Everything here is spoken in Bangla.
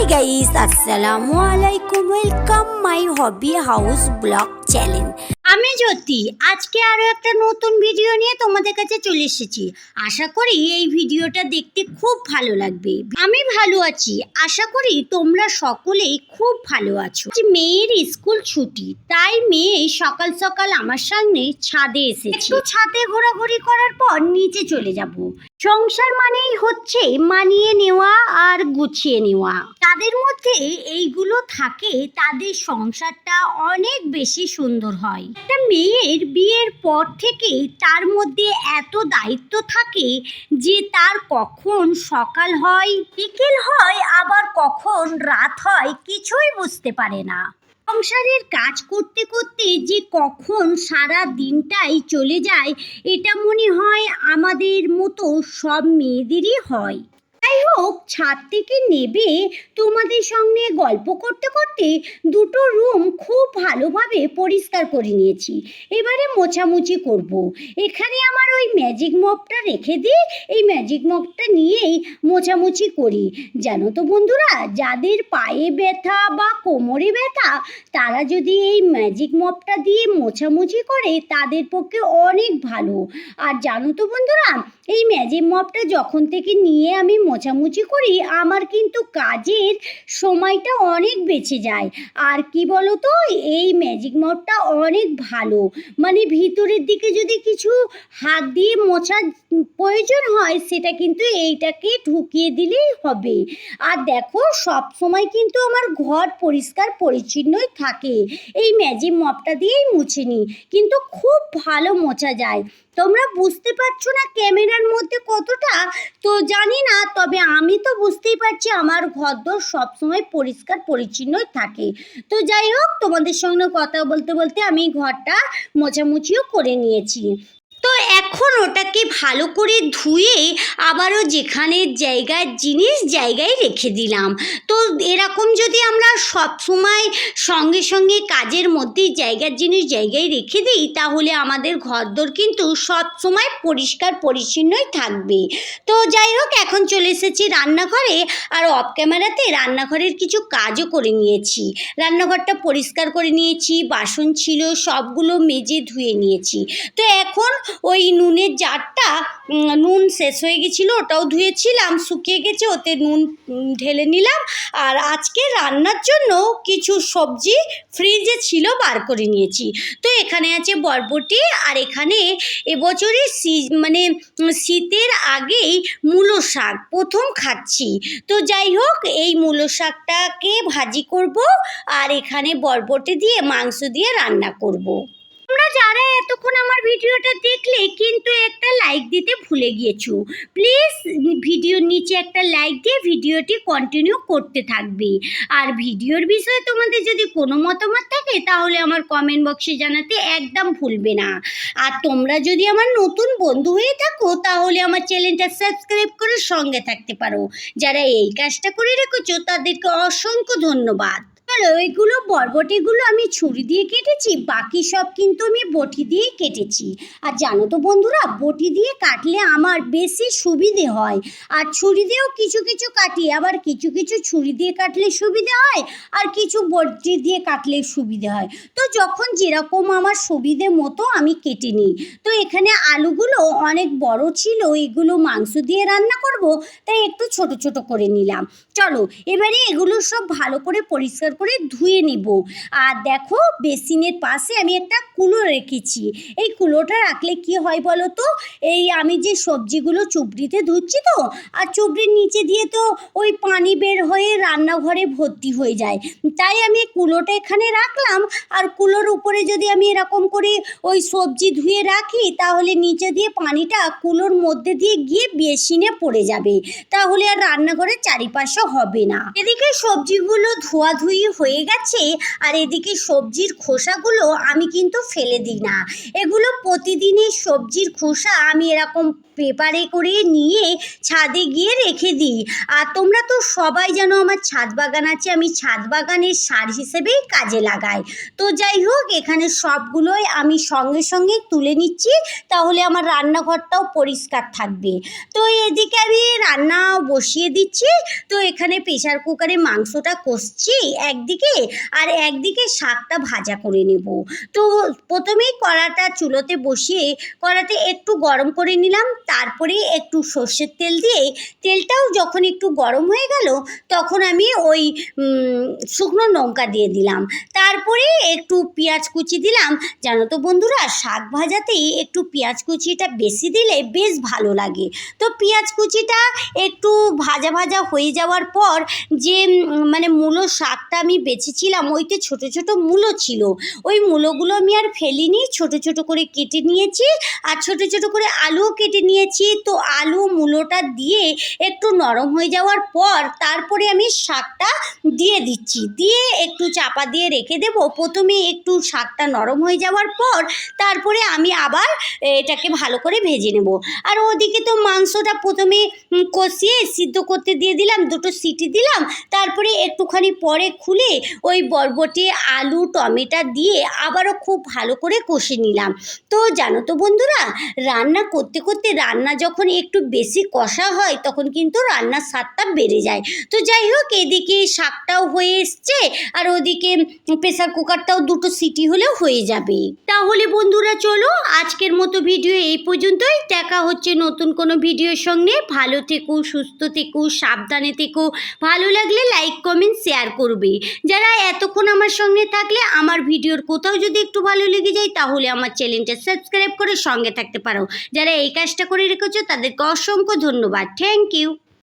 হাই গাইস আসসালামু আলাইকুম welcome my hobby house blog channel আমি জ্যোতি, আজকে আরও একটা নতুন ভিডিও নিয়ে তোমাদের কাছে চলে এসেছি। আশা করি এই ভিডিওটা দেখতে খুব ভালো লাগবে। আমি ভালো আছি। আশা করি তোমরা সকলেই খুব ভালো আছো। মেয়ের স্কুল ছুটি, তাই মেয়ে সকাল সকাল আমার সামনে ছাদে এসেছে। একটু ছাদে ঘোরাঘুরি করার পর নিচে চলে যাব। সংসার মানেই হচ্ছে মানিয়ে নেওয়া আর গুছিয়ে নেওয়া। তাদের মধ্যে এইগুলো থাকে, তাদের সংসারটা অনেক বেশি সুন্দর হয়। একটা মেয়ের বিয়ের পর থেকে তার মধ্যে এত দায়িত্ব থাকে যে তার কখন সকাল হয়, বিকেল হয়, আবার কখন রাত হয়, কিছুই বুঝতে পারে না। সংসারের কাজ করতে করতে যে কখন সারা দিনটাই চলে যায়, এটা মনে হয় আমাদের মতো সব মেয়েদেরই হয়। যাই হোক, ছাদ থেকে নেবে তোমাদের সঙ্গে গল্প করতে করতে দুটো রুম খুব ভালোভাবে পরিষ্কার করে নিয়েছি। এবারে মোছামুছি করব। এখানে আমার ওই ম্যাজিক মপটা রেখে দিই এই ম্যাজিক মপটা নিয়েই মোছামুছি করি। জানো তো বন্ধুরা, যাদের পায়ে ব্যথা বা কোমরে ব্যথা, তারা যদি এই ম্যাজিক মপটা দিয়ে মোছামুছি করে, তাদের পক্ষে অনেক ভালো। আর জানো তো বন্ধুরা, এই ম্যাজিক মপটা যখন থেকে নিয়ে আমি মোছামুছি করি, আমার কিন্তু কাজের সময়টা অনেক বেঁচে যায়। আর কি বলো তো এই ম্যাজিক মপটা অনেক ভালো। মানে ভিতরের দিকে যদি কিছু হাত দিয়ে মোছার প্রয়োজন হয়, সেটা কিন্তু এইটাকে ঢুকিয়ে দিলেই হবে। আর দেখো সব সময় কিন্তু আমার ঘর পরিষ্কার পরিচ্ছন্নই থাকে। এই ম্যাজিক মপটা দিয়েই মুছে নিই। কিন্তু খুব ভালো মোছা যায়। তোমরা বুঝতে পারছ না ক্যামেরার মধ্যে কতটা? তো জানি না, তবে আমি তো বুঝতেই পারছি আমার ঘরদোর সবসময় পরিষ্কার, পরিচ্ছন্নই থাকে। তো যাই হোক, তোমাদের সঙ্গে কথা বলতে বলতে আমি ঘরটা মোছামুছিও করে নিয়েছি। তো এখন ওটাকে ভালো করে ধুয়ে আবারও যেখানে জায়গার জিনিস জায়গায় রেখে দিলাম। তো এরকম যদি আমরা সব সময় সঙ্গে সঙ্গে কাজের মধ্যেই জায়গার জিনিস জায়গায় রেখে দিই, তাহলে আমাদের ঘরদোর কিন্তু সব সময় পরিষ্কার পরিচ্ছন্নই থাকবে। তো যাই হোক, এখন চলে এসেছি রান্নাঘরে আর অফ ক্যামেরাতে রান্নাঘরের কিছু কাজও করে নিয়েছি। রান্নাঘরটা পরিষ্কার করে নিয়েছি, বাসন ছিল, সবগুলো মেজে ধুয়ে নিয়েছি। তো এখন ওই নুনের জারটা নুন শেষ হয়ে গেছিল, ওটাও ধুয়েছিলাম, শুকিয়ে গেছে, ওতে নুন ঢেলে নিলাম, আর আজকে রান্নার জন্য কিছু সবজি ফ্রিজে ছিল, বার করে নিয়েছি তো এখানে আছে বরবটি, আর এখানে এবছরে শী- মানে শীতের আগেই মূলো শাক, প্রথম খাচ্ছি তো যাই হোক, এই মূলো শাকটাকে ভাজি করব, আর এখানে বরবটি দিয়ে, মাংস দিয়ে রান্না করব। তোমরা যারা এতক্ষণ আমার ভিডিওটা দেখলে কিন্তু একটা লাইক দিতে ভুলে গিয়েছো। প্লিজ ভিডিওর নিচে একটা লাইক দিয়ে ভিডিওটি কন্টিনিউ করতে থাকবে। আর ভিডিওর বিষয়ে তোমাদের যদি কোনো মতামত থাকে, তাহলে আমার কমেন্ট বক্সে জানাতে একদম ভুলবে না। আর তোমরা যদি আমার নতুন বন্ধু হয়ে থাকো, তাহলে আমার চ্যানেলটা সাবস্ক্রাইব করে সঙ্গে থাকতে পারো। যারা এই কাজটা করে রেখেছো, তাদেরকে অসংখ্য ধন্যবাদ। চলো এগুলো বরবটিগুলো আমি ছুরি দিয়ে কেটেছি, বাকি সব কিন্তু আমি বটি দিয়ে কেটেছি। আর জানো তো বন্ধুরা, বটি দিয়ে কাটলে আমার বেশি সুবিধে হয়। আর ছুরি দিয়েও কিছু কিছু কাটি, আবার কিছু কিছু ছুরি দিয়ে কাটলে সুবিধে হয়, আর কিছু বটি দিয়ে কাটলে সুবিধে হয়। তো যখন যেরকম আমার সুবিধে মতো আমি কেটে নিই। তো এখানে আলুগুলো অনেক বড় ছিল, এগুলো মাংস দিয়ে রান্না করব, তাই একটু ছোট ছোট করে নিলাম। চলো, এবারে এগুলো সব ভালো করে পরিষ্কার করে ধুয়ে নিব। আর দেখো, বেসিনের পাশে আমি একটা কুলো রেখেছি। এই কুলোটা রাখলে কি হয় বলো তো? এই আমি যে সবজিগুলো চুবড়িতে ধুচ্ছি তো, আর চুবড়ির নিচে দিয়ে তো ওই পানি বের হয়ে রান্নাঘরে ভর্তি হয়ে যায়। তাই আমি কুলোটা এখানে রাখলাম। আর কুলোর উপরে যদি আমি এরকম করে ওই সবজি ধুয়ে রাখি, তাহলে নিচে দিয়ে পানিটা কুলোর মধ্যে দিয়ে গিয়ে বেসিনে পড়ে যাবে। তাহলে আর রান্নাঘরের চারিপাশে হবে না। এদিকে সবজিগুলো ধোয়াধুয়ি হয়ে গেছে আর এদিকে সবজির খোসাগুলো আমি কিন্তু ফেলে দিই না। এগুলো প্রতিদিনের সবজির খোসা আমি এরকম পেপারে করে নিয়ে ছাদে গিয়ে রেখে দিই। আর তোমরা তো সবাই জানো আমার ছাদ বাগান আছে, আমি ছাদ বাগানের সার হিসেবেই কাজে লাগাই। তো যাই হোক, এখানে সবগুলোই আমি সঙ্গে সঙ্গে তুলে নিচ্ছি, তাহলে আমার রান্নাঘরটাও পরিষ্কার থাকবে। তো এদিকে আমি রান্না বসিয়ে দিচ্ছি। তো এখানে প্রেশার কুকারে মাংসটা কষছি একদিকে আর একদিকে শাকটা ভাজা করে নেব। তো প্রথমেই কড়াটা চুলোতে বসিয়ে কড়াতে একটু গরম করে নিলাম, তারপরে একটু সর্ষের তেল দিয়ে, তেলটাও যখন একটু গরম হয়ে গেল তখন আমি ওই শুকনো লঙ্কা দিয়ে দিলাম। তারপরে একটু পেঁয়াজ কুচি দিলাম। জানো তো বন্ধুরা, শাক ভাজাতেই একটু পেঁয়াজ কুচিটা বেশি দিলে বেশ ভালো লাগে। তো পেঁয়াজ কুচিটা একটু ভাজা ভাজা হয়ে যাওয়ার পর যে মানে মূলো শাকটা আমি বেছেছিলাম ওইতে ছোট ছোট মূলো ছিল। ওই মূলোগুলো আমি আর ফেলিনি, ছোট ছোট করে কেটে নিয়েছি আর ছোট ছোট করে আলুও কেটে নিয়েছি। তো আলু মূলোটা দিয়ে একটু নরম হয়ে যাওয়ার পর তারপরে আমি শাকটা দিয়ে দিচ্ছি। দিয়ে একটু চাপা দিয়ে রেখে দেব। প্রথমে একটু শাকটা নরম হয়ে যাওয়ার পর তারপরে আমি আবার এটাকে ভালো করে ভেজে নেব। আর ওদিকে তো মাংসটা প্রথমে কষিয়ে সিদ্ধ করতে দিয়ে দিলাম, দুটো সিটি দিলাম। তারপরে একটুখানি পরে খুলে ওই বরবটি, আলু, টমেটো দিয়ে আবারও খুব ভালো করে কষে নিলাম। তো জানো তো বন্ধুরা, রান্না করতে করতে রান্না যখন একটু বেশি কষা হয়, তখন কিন্তু রান্নার স্বাদটা বেড়ে যায়। তো যাই হোক, এদিকে শাকটাও হয়ে এসছে, আর ওদিকে প্রেসার কুকারটাও দুটো সিটি হলেও হয়ে যাবে। তাহলে বন্ধুরা, চলো আজকের মতো ভিডিও এই পর্যন্তই। দেখা হচ্ছে নতুন কোনো ভিডিওর সঙ্গে। ভালো থেকো, সুস্থ থেকো, সাবধানে থেকো। ভালো লাগলে লাইক কমেন্ট শেয়ার করবে। যারা এতক্ষণ আমার সঙ্গে থাকলে আমার ভিডিওর কোথাও যদি একটু ভালো লেগে যায়, তাহলে আমার চ্যানেলটা সাবস্ক্রাইব করে সঙ্গে থাকতে পারো। যারা এই কাজটা করে রেখেছো, তাদেরকে অসংখ্য ধন্যবাদ। Thank you